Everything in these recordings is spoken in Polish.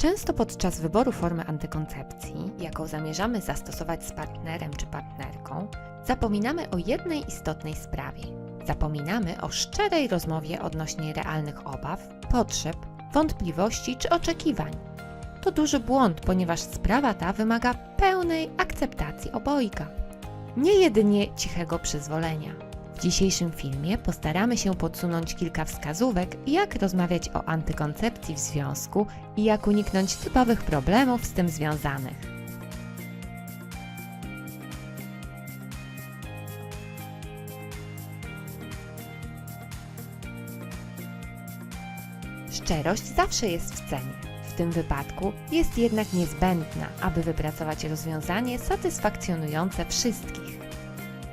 Często podczas wyboru formy antykoncepcji, jaką zamierzamy zastosować z partnerem czy partnerką, zapominamy o jednej istotnej sprawie. Zapominamy o szczerej rozmowie odnośnie realnych obaw, potrzeb, wątpliwości czy oczekiwań. To duży błąd, ponieważ sprawa ta wymaga pełnej akceptacji obojga, nie jedynie cichego przyzwolenia. W dzisiejszym filmie postaramy się podsunąć kilka wskazówek, jak rozmawiać o antykoncepcji w związku i jak uniknąć typowych problemów z tym związanych. Szczerość zawsze jest w cenie. W tym wypadku jest jednak niezbędna, aby wypracować rozwiązanie satysfakcjonujące wszystkich.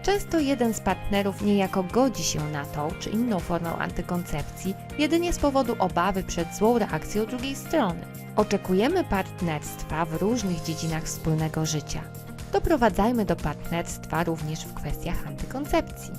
Często jeden z partnerów niejako godzi się na tą czy inną formę antykoncepcji jedynie z powodu obawy przed złą reakcją drugiej strony. Oczekujemy partnerstwa w różnych dziedzinach wspólnego życia. Doprowadzajmy do partnerstwa również w kwestiach antykoncepcji.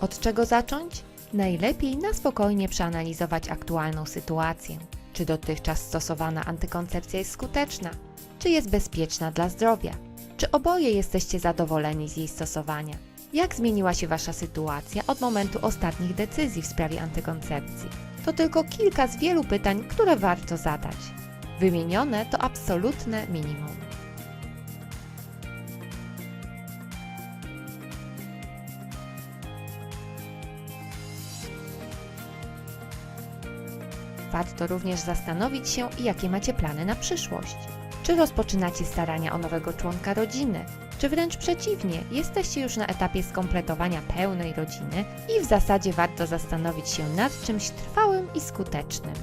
Od czego zacząć? Najlepiej na spokojnie przeanalizować aktualną sytuację. Czy dotychczas stosowana antykoncepcja jest skuteczna? Czy jest bezpieczna dla zdrowia? Czy oboje jesteście zadowoleni z jej stosowania? Jak zmieniła się Wasza sytuacja od momentu ostatnich decyzji w sprawie antykoncepcji? To tylko kilka z wielu pytań, które warto zadać. Wymienione to absolutne minimum. Warto również zastanowić się, jakie macie plany na przyszłość. Czy rozpoczynacie starania o nowego członka rodziny, czy wręcz przeciwnie, jesteście już na etapie skompletowania pełnej rodziny i w zasadzie warto zastanowić się nad czymś trwałym i skutecznym.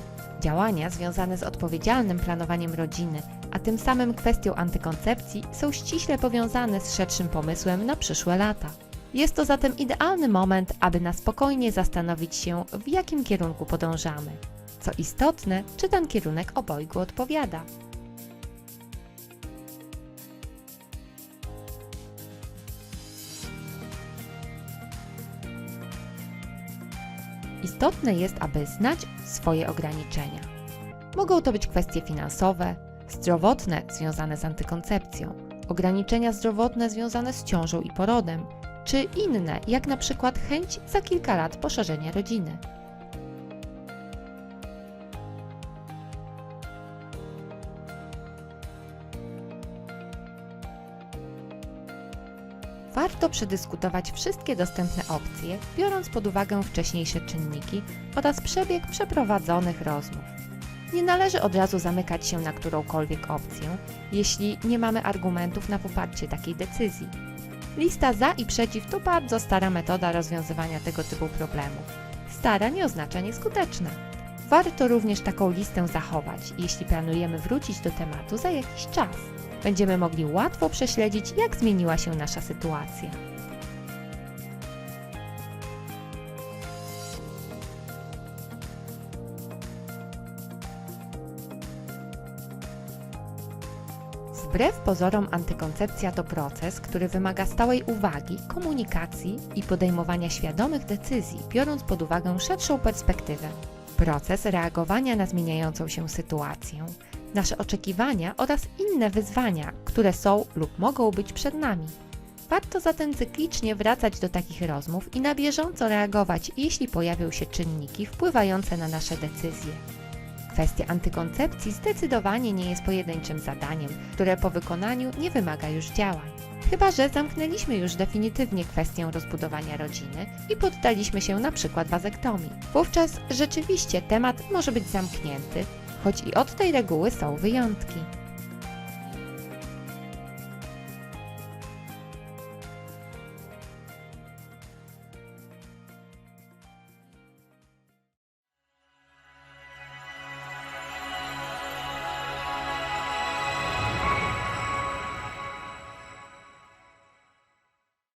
Działania związane z odpowiedzialnym planowaniem rodziny, a tym samym kwestią antykoncepcji są ściśle powiązane z szerszym pomysłem na przyszłe lata. Jest to zatem idealny moment, aby na spokojnie zastanowić się, w jakim kierunku podążamy. Co istotne, czy ten kierunek obojgu odpowiada. Istotne jest, aby znać swoje ograniczenia. Mogą to być kwestie finansowe, zdrowotne związane z antykoncepcją, ograniczenia zdrowotne związane z ciążą i porodem, czy inne, jak na przykład chęć za kilka lat poszerzenia rodziny. Warto przedyskutować wszystkie dostępne opcje, biorąc pod uwagę wcześniejsze czynniki oraz przebieg przeprowadzonych rozmów. Nie należy od razu zamykać się na którąkolwiek opcję, jeśli nie mamy argumentów na poparcie takiej decyzji. Lista za i przeciw to bardzo stara metoda rozwiązywania tego typu problemów. Stara nie oznacza nieskuteczna. Warto również taką listę zachować, jeśli planujemy wrócić do tematu za jakiś czas będziemy mogli łatwo prześledzić, jak zmieniła się nasza sytuacja. Wbrew pozorom, antykoncepcja to proces, który wymaga stałej uwagi, komunikacji i podejmowania świadomych decyzji, biorąc pod uwagę szerszą perspektywę. Proces reagowania na zmieniającą się sytuację, nasze oczekiwania oraz inne wyzwania, które są lub mogą być przed nami. Warto zatem cyklicznie wracać do takich rozmów i na bieżąco reagować, jeśli pojawią się czynniki wpływające na nasze decyzje. Kwestia antykoncepcji zdecydowanie nie jest pojedynczym zadaniem, które po wykonaniu nie wymaga już działań. Chyba, że zamknęliśmy już definitywnie kwestię rozbudowania rodziny i poddaliśmy się na przykład wazektomii. Wówczas rzeczywiście temat może być zamknięty, choć i od tej reguły są wyjątki.